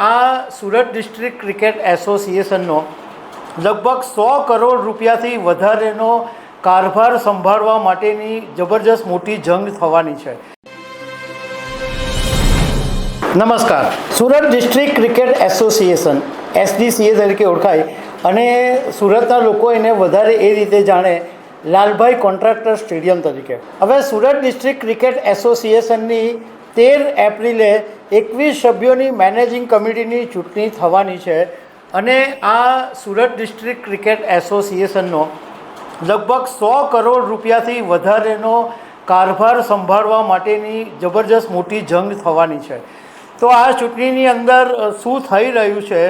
આ Surat district cricket એસોસિએશનનો લગભગ સો કરોડ રૂપિયાથી વધારેનો કારભાર સંભાળવા માટેની જબરજસ્ત મોટી જંગ થવાની છે. નમસ્કાર. Surat district cricket association, SDCA તરીકે ઓળખાય, અને સુરતના લોકો એને વધારે એ રીતે જાણે લાલભાઈ કોન્ટ્રાક્ટર સ્ટેડિયમ તરીકે. હવે સુરત ડિસ્ટ્રિક્ટ ક્રિકેટ એસોસિએશનની તેર એપ્રિલે એકવીસ સભ્યોની મેનેજિંગ કમિટીની ચૂંટણી થવાની છે અને આ સુરત ડિસ્ટ્રિક્ટ ક્રિકેટ એસોસિએશનનો લગભગ સો કરોડ રૂપિયાથી વધારેનો કારભાર સંભાળવા માટેની જબરજસ્ત મોટી જંગ થવાની છે. તો આ ચૂંટણીની અંદર શું થઈ રહ્યું છે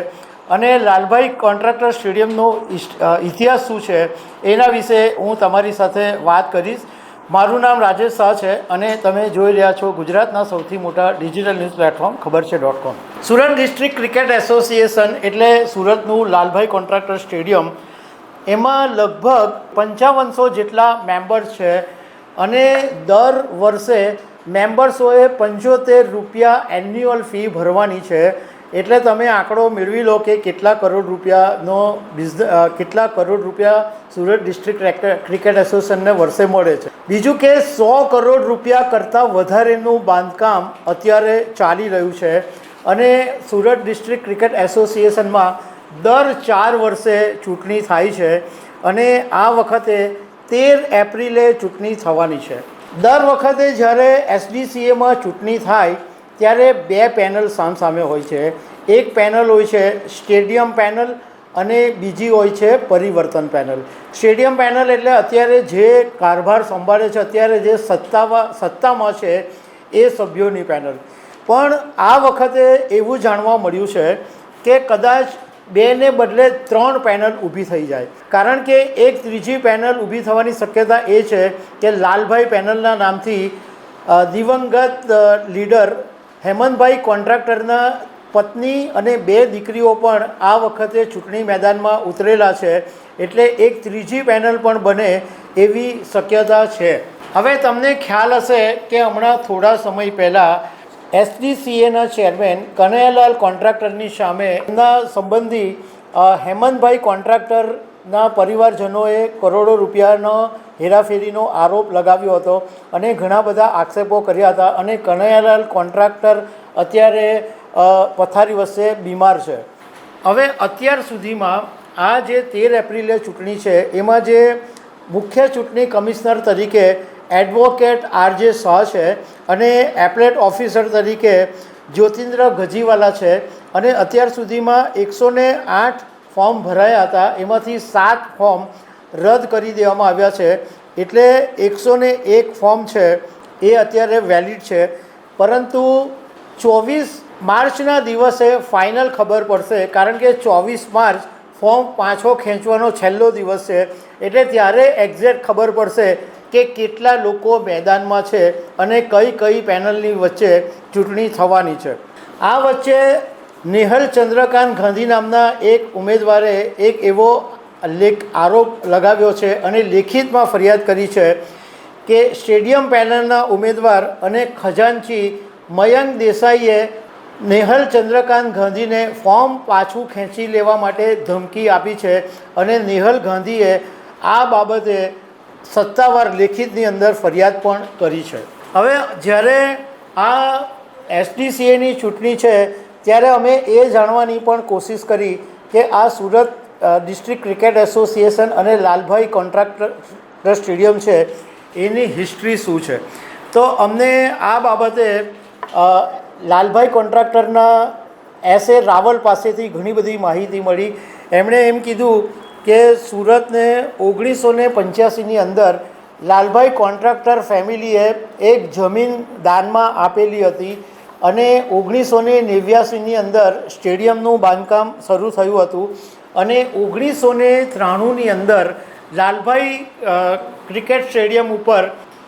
અને લાલભાઈ કોન્ટ્રાક્ટર સ્ટેડિયમનો ઇતિહાસ શું છે એના વિશે હું તમારી સાથે વાત કરીશ. મારું નામ રાજેશ શાહ છે અને તમે જોઈ રહ્યા છો ગુજરાતના સૌથી મોટા ડિજિટલ ન્યૂઝ પ્લેટફોર્મ, ખબર છે dot com Surat district cricket association એટલે સુરતનું લાલભાઈ કોન્ટ્રાક્ટર સ્ટેડિયમ. એમાં લગભગ પંચાવનસો જેટલા મેમ્બર્સ છે અને દર વર્ષે મેમ્બર્સોએ પંચોતેર રૂપિયા એન્યુઅલ ફી ભરવાની છે. એટલે તમે આંકડો મેળવી લો કે કેટલા કરોડ રૂપિયાનો બિઝનેસ કેટલા કરોડ રૂપિયા સુરત ડિસ્ટ્રિક્ટ ક્રિકેટ એસોસિએશનને વર્ષે મળે છે. બીજું કે સો કરોડ રૂપિયા કરતાં વધારેનું બાંધકામ અત્યારે ચાલી રહ્યું છે અને સુરત ડિસ્ટ્રિક્ટ ક્રિકેટ એસોસિએશનમાં દર ચાર વર્ષે ચૂંટણી થાય છે અને આ વખતે તેર એપ્રિલે ચૂંટણી થવાની છે. દર વખતે જ્યારે એસડીસીએમાં ચૂંટણી થાય ત્યારે બે પેનલ સામસામે હોય છે. એક પેનલ હોય છે સ્ટેડિયમ પેનલ અને બીજી હોય છે પરિવર્તન પેનલ સ્ટેડિયમ પેનલ એટલે અત્યારે જે કારભાર સંભાળે છે, અત્યારે જે સત્તામાં સત્તામાં છે એ સભ્યોની પેનલ પણ આ વખતે એવું જાણવા મળ્યું છે કે કદાચ બેને બદલે ત્રણ પેનલ ઊભી થઈ જાય. કારણ કે એક ત્રીજી પેનલ ઊભી થવાની શક્યતા એ છે કે લાલભાઈ પેનલના નામથી દિવંગત લીડર હેમંતભાઈ કોન્ટ્રાક્ટરના પત્ની અને બે દીકરીઓ પણ આ વખતે ચૂંટણી મેદાનમાં ઉતરેલા છે. એટલે એક ત્રીજી પેનલ પણ બને એવી શક્યતા છે. હવે તમને ખ્યાલ હશે કે હમણાં થોડા સમય પહેલાં એસડીસીએના ચેરમેન કનૈયાલાલ કોન્ટ્રાક્ટરની સામે એમના સંબંધી હેમંતભાઈ કોન્ટ્રાક્ટરના પરિવારજનોએ કરોડો રૂપિયાનો હેરાફેરીનો આરોપ લગાવ્યો હતો અને ઘણા બધા આક્ષેપો કર્યા હતા અને કનૈયાલાલ કોન્ટ્રાક્ટર અત્યારે પથારી વચ્ચે બીમાર છે. હવે અત્યાર સુધીમાં આ જે તેર એપ્રિલે ચૂંટણી છે, એમાં જે મુખ્ય ચૂંટણી કમિશનર તરીકે એડવોકેટ આરજે શાહ છે અને એપલેટ ઓફિસર તરીકે જ્યોતિન્દ્ર ગજીવાલા છે અને અત્યાર સુધીમાં એકસો આઠ ફોર્મ ભરાયા હતા, એમાંથી સાત ફોર્મ રદ કરી દેવામાં આવ્યા છે. એટલે એકસો ને એક ફોર્મ છે, એ અત્યારે વેલિડ છે. પરંતુ ચોવીસ માર્ચના દિવસે ફાઇનલ ખબર પડશે, કારણ કે ચોવીસ માર્ચ ફોર્મ પાછો ખેંચવાનો છેલ્લો દિવસ છે. એટલે ત્યારે એક્ઝેક્ટ ખબર પડશે કે કેટલા લોકો મેદાનમાં છે અને કઈ કઈ પેનલની વચ્ચે ચૂંટણી થવાની છે. આ વચ્ચે નિહલ ચંદ્રકાંત ગાંધી નામના એક ઉમેદવારે એક એવો લેખ આરોપ લગાવ્યો છે અને લેખિતમાં ફરિયાદ કરી છે કે સ્ટેડિયમ પેનલના ઉમેદવાર અને ખજાનચી મયંક દેસાઈએ નેહલ ચંદ્રકાંત ગાંધીને ફોર્મ પાછું ખેંચી લેવા માટે ધમકી આપી છે અને નેહલ ગાંધીએ આ બાબતે સત્તાવાર લેખિતની અંદર ફરિયાદ પણ કરી છે. હવે જ્યારે આ એસડીસીએની ચૂંટણી છે, ત્યારે અમે એ જાણવાની પણ કોશિશ કરી કે આ સુરત ડિસ્ટ્રિક્ટ ક્રિકેટ એસોસિએશન અને લાલભાઈ કોન્ટ્રાક્ટર સ્ટેડિયમ છે. એની હિસ્ટ્રી શું છે? તો અમને આ બાબતે લાલભાઈ કોન્ટ્રાક્ટરના એસ એ રાવલ પાસેથી ઘણી બધી માહિતી મળી. એમણે એમ કીધું કે સુરતને ઓગણીસો ને પંચ્યાસીની અંદર લાલભાઈ કોન્ટ્રાક્ટર ફેમિલીએ એક જમીન દાનમાં આપેલી હતી અને ઓગણીસો ને નેવ્યાસીની અંદર સ્ટેડિયમનું બાંધકામ શરૂ થયું હતું. અને ઓગણીસો ને ત્રાણુંની અંદર લાલભાઈ ક્રિકેટ સ્ટેડિયમ ઉપર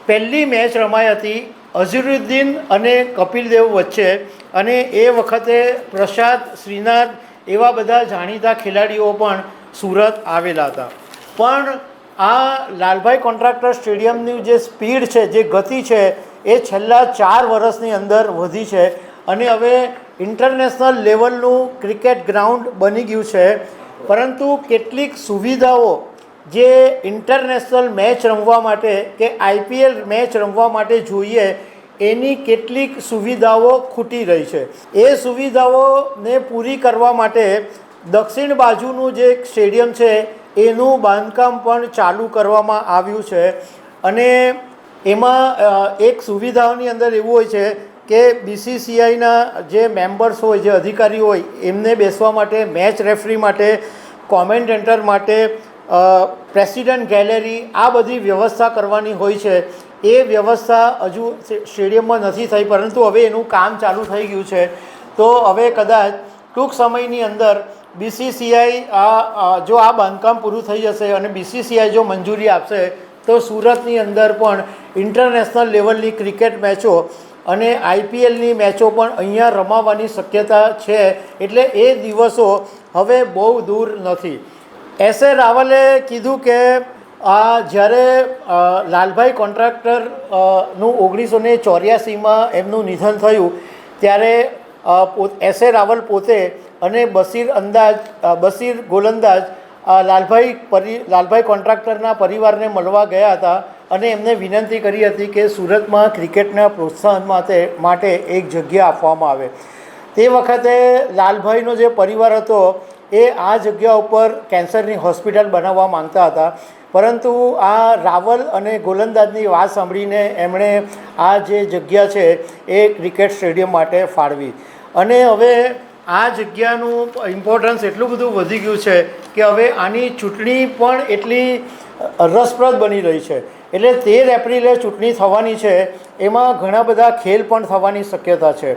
પહેલી મેચ રમાઈ હતી અઝરુદ્દીન અને કપિલ દેવ વચ્ચે. અને એ વખતે પ્રસાદ, શ્રીનાથ એવા બધા જાણીતા ખેલાડીઓ પણ સુરત આવેલા હતા. પણ આ લાલભાઈ કોન્ટ્રાક્ટર સ્ટેડિયમની જે સ્પીડ છે, જે ગતિ છે, એ છેલ્લા ચાર વર્ષની અંદર વધી છે. અને હવે ઇન્ટરનેશનલ લેવલનું ક્રિકેટ ગ્રાઉન્ડ બની ગયું છે. પરંતુ કેટલીક સુવિધાઓ જે ઇન્ટરનેશનલ મેચ રમવા માટે કે આઈપીએલ મેચ રમવા માટે જોઈએ, એની કેટલીક સુવિધાઓ ખૂટી રહી છે. એ સુવિધાઓને પૂરી કરવા માટે દક્ષિણ બાજુનું જે સ્ટેડિયમ છે, એનું બાંધકામ પણ ચાલુ કરવામાં આવ્યું છે. અને એમાં એક સુવિધાઓની અંદર એવું હોય છે કે બીસીસીઆઈના જે મેમ્બર્સ હોય, જે અધિકારી હોય, એમને બેસવા માટે મેચ રેફરી માટે કોમેન્ટેટર માટે પ્રેસિડેન્ટ ગેલેરી આ બધી વ્યવસ્થા કરવાની હોય છે. એ વ્યવસ્થા હજુ સ્ટેડિયમમાં નથી થઈ, પરંતુ હવે એનું કામ ચાલુ થઈ ગયું છે. તો હવે કદાચ ટૂંક સમયની અંદર બીસીસીઆઈ આ, જો આ બાંધકામ પૂરું થઈ જશે અને બીસીસીઆઈ જો મંજૂરી આપશે, તો સુરતની અંદર પણ ઇન્ટરનેશનલ લેવલની ક્રિકેટ મેચો અને આઈપીએલની મેચો પણ અહીંયા રમાવાની શક્યતા છે. એટલે એ દિવસો હવે બહુ દૂર નથી. એસ એ રાવલે કીધું કે આ જ્યારે લાલભાઈ કોન્ટ્રાક્ટર અ, નું ઓગણીસો ને ચોર્યાસીમાં એમનું નિધન થયું ત્યારે એસ એ રાવલ પોતે અને બસીર અંદાજ બસીર ગોલંદાજ લાલભાઈ પરી લાલભાઈ કોન્ટ્રાક્ટરના પરિવારને મળવા ગયા હતા અને એમને વિનંતી કરી હતી કે સુરતમાં ક્રિકેટના પ્રોત્સાહન માટે માટે એક જગ્યા આપવામાં આવે. તે વખતે લાલભાઈનો જે પરિવાર હતો, એ આ જગ્યા ઉપર કેન્સરની હોસ્પિટલ બનાવવા માંગતા હતા. પરંતુ આ રાવલ અને ગોલંદાજની વાત સાંભળીને એમણે આ જે જગ્યા છે, એ ક્રિકેટ સ્ટેડિયમ માટે ફાળવી. અને હવે આ જગ્યાનું ઇમ્પોર્ટન્સ એટલું બધું વધી ગયું છે કે હવે આની ચૂંટણી પણ એટલી રસપ્રદ બની રહી છે. એટલે તેર એપ્રિલે ચૂંટણી થવાની છે, એમાં ઘણા બધા ખેલ પણ થવાની શક્યતા છે.